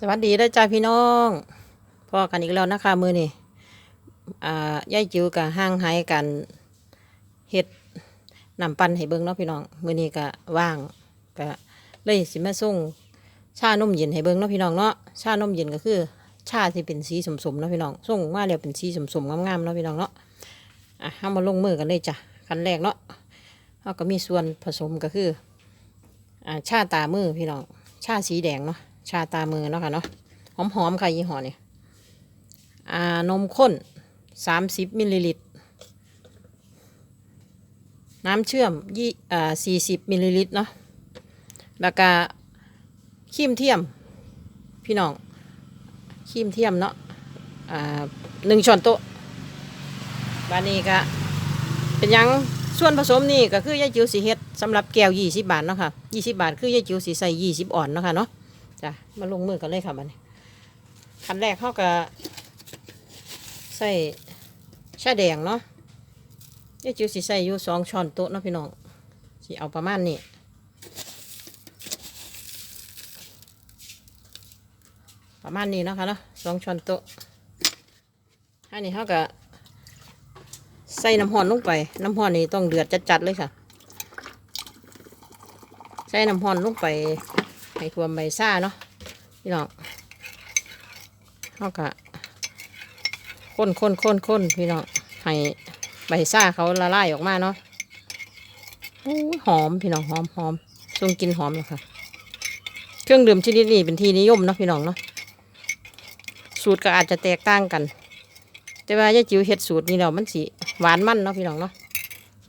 สวัสดีได้จ้าพี่น้องพ่อกันอีกแล้วนะคะมือนี่อ่ายายจิ๋วกับห้างหายกันเฮ็ดนำปันให้เบิ่งเนาะพี่น้องมือนี้ก็ว่างก็เลยสิมาส่งชานมเย็นให้เบิ่งเนาะพี่น้องเนาะชานมเย็นก็คือ ชาที่เป็นสีสมๆเนาะพี่น้องส่งมาแล้วเป็นสีสมๆงามๆเนาะพี่น้องเนาะอะเอามาลงมือกันเลยจ้ะขั้นแรกเนาะเราก็มีส่วนผสมก็คืออ่าชาตามือพี่น้องชาสีแดงเนาะ ชาตามือเนาะค่ะเนาะหอมๆค่ะยี่ห้อนี่อ่านมข้นสามสิบมิลลิลิตร น้ำเชื่อมยี่อ่าสี่สิบมิลลิลิตรเนาะแล้วก็ครีมเทียม พี่น้องครีมเทียมเนาะอ่าหนึ่งช้อนโต๊ะบานี้ก็เป็นยังส่วนผสมนี่ก็คือยาจิ๋วสีเฮ็ดสำหรับแก้วยี่สิบบาทเนาะค่ะยี่สิบบาทคือยาจิ๋วสีใส่ยี่สิบอ่อนเนาะค่ะเนาะ จ้ะมาลงมือกันเลยค่ะบันขั้นแรกเขาก็ใส่ชาแดงเนาะยายจิ๋วสิใส่อยู่สองช้อนโต๊ะเนาะพี่น้องสิเอาประมาณนี้ประมาณนี้นะคะเนาะสองช้อนโต๊ะอันนี้เขาก็ใส่น้ำห้อนลงไป น้ำห้อนนี่ต้องเดือดจัดๆเลยค่ะ ใส่น้ำห้อนลงไป ให้ท่วมใบซ่าเนาะพี่น้องเขากะข้นข้นข้นข้นพี่น้องให้ใบซ่าเขาละลายออกมาเนาะโอ้หอมพี่น้องหอมหอมทรงกินหอมเลยค่ะ เครื่องดื่มชนิดนี้เป็นที่นิยมเนาะพี่น้องเนาะสูตรก็อาจจะแตกต่างกัน แต่ว่ายาจิ๋วเฮ็ดสูตรนี้แล้วมันสีหวานมั่นเนาะพี่น้องเนาะ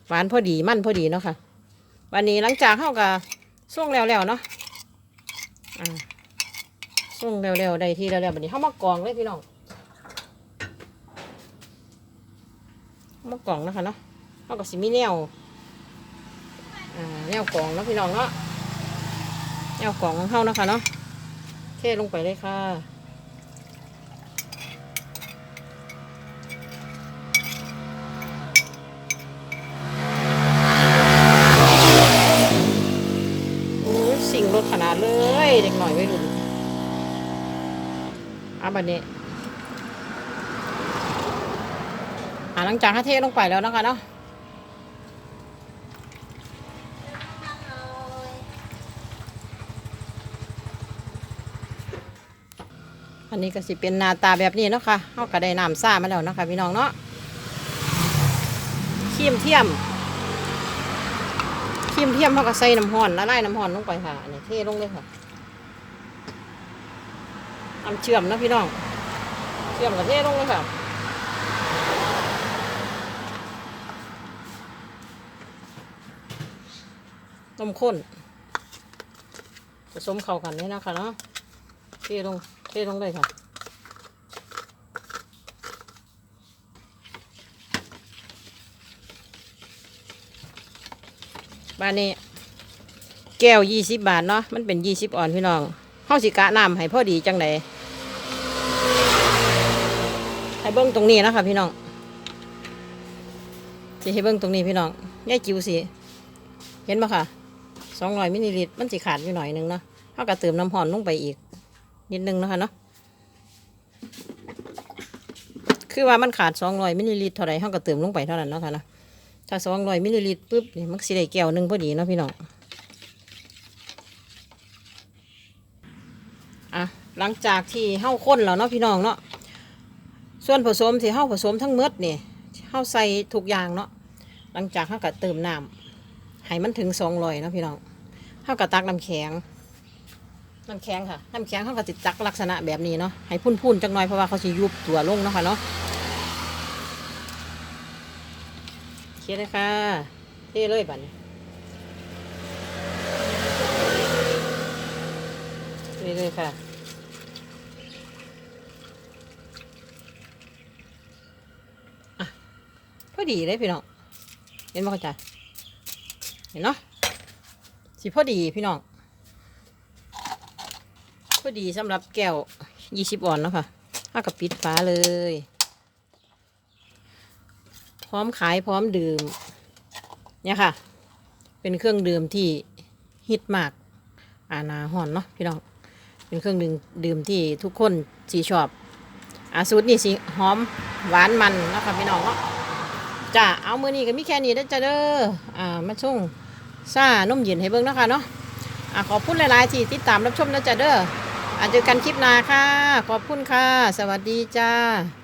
หวานพอดีมั่นพอดีเนาะค่ะ วันนี้หลังจากเข้ากับส่วงแล้วแล้วเนาะ อ่าส่งเร็วๆได้ที่เร็วๆแบบนี้เข้ามากรองเลยพี่น้องมากรองนะคะเนาะเขากับสิมีแนวอ่าแนวกรองเนาะพี่น้องเนาะแนวกรองของเขานะคะเนาะเทลงไปเลยค่ะ อะบันี้อ่าหลังจากที่เทลงไปแล้วนะคะเนาะอันนี้ก็สิเป็นนาตาแบบนี้เนาะค่ะเขาก็ได้น้ำซ่ามาแล้วนะคะพี่น้องเนาะครีมเทียมครีมเทียมเขาก็ใส่น้ำห้อนละลายน้ำห้อนลงไปค่ะอันนี้เทลงเลยค่ะ น้ำเชื่อมนะพี่น้อง เชื่อมกับเทลงเลยค่ะนมข้นผสมเข้ากันนี่นะคะเนาะเทลงเทลงเลยค่ะบ้านนี้แก้วยี่สิบบาทเนาะมันเป็นยี่สิบออนพี่น้องเฮาสิกะน้ำให้พอดีจังได ให้เบิ้งตรงนี้นะคะพี่น้องสิให้เบิ้งตรงนี้พี่น้องยายจิ๋วสิเห็นปะค่ะสองร้อยมิลลิลิตรมันสิขาดอยู่หน่อยหนึงเนาะเฮาก็เติมน้ำห่อนลงไปอีก นิดนึงนะคะเนาะคือว่ามันขาด200มิลลิลิตรเท่าไรเฮาก็เติมลงไปเท่านั้นเนาะค่ะเนาะถ้า200มิลลิลิตรปุ๊บนี่มันสิได้แก้วหนึ่งพอดีเนาะพี่น้องอะหลังจากที่เฮาข้นแล้วเนาะพี่น้องเนาะ ส่วนผสมที่เฮาผสมทั้งหมดนี่เฮาใส่ทุกอย่างเนาะหลังจากเฮาก็เติมน้ำให้มันถึง200เนาะพี่น้องเฮาก็ตักน้ำแข็งน้ำแข็งค่ะน้ำแข็งเขาก็ติดจักลักษณะแบบนี้เนาะให้พุ่นๆจักหน่อยเพราะว่าเขาสิยุบตัวลงเนาะค่ะเนาะเคียร์เลยค่ะเทเลยบัดนี้เทเลยค่ะ อดีเลยพี่น้อง เห็นไหมเข้าใจเห็นเนาะสิพอดีพี่น้อง พอดีสำหรับแก้วยี่สิบออนเนาะค่ะถ้ากับปิดฝาเลย พร้อมขายพร้อมดื่ม เนี่ยค่ะ เป็นเครื่องดื่มที่ฮิตมาก อาณาห่อนเนาะพี่น้อง เป็นเครื่องดื่มดื่มที่ทุกคนสีชอบอาสูตรนี่สิหอมหวานมันเนาะคะพี่น้องเนาะ จ้าเอามือนี้ก็มีแค่นี้นะจ้าเด้ออ่ามาช่วงซ่านมเย็นให้เบิ่งเนาะค่ะเนาะอ่าขอบคุณหลายๆที่ติดตามรับชมนะจ้าเด้ออาเจอกันคลิปหน้าค่ะ ขอบคุณค่ะ สวัสดีจ้า